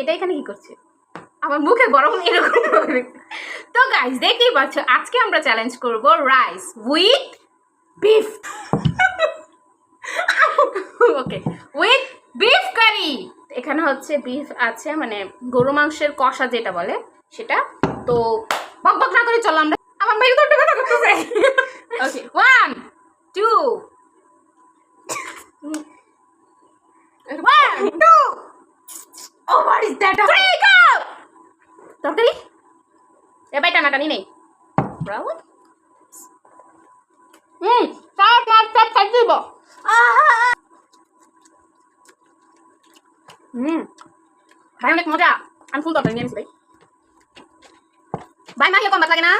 এটা এখানে কি করছে? আমার মুখে গরম এরকম তো গাইস দেখতেই পাচ্ছ আজকে আমরা চ্যালেঞ্জ করব rice with beef okay with beef curry এখানে হচ্ছে বিফ আছে মানে গরু মাংসের কষা যেটা বলে সেটা। তো বক বক না করে চলো আমরা। আমার মেয়ে তো কথা okay one two one two oh what is that three go তরকারি এ ভাই টানাটানি নেই। ব্রাভো হুম চাপ মার চাপ চাপ দিব। হুম ভাই অনেক মজা। আমি ফুল তরকারি নিয়ে ভাই ভাই মাখলে কম ভাত লাগে না?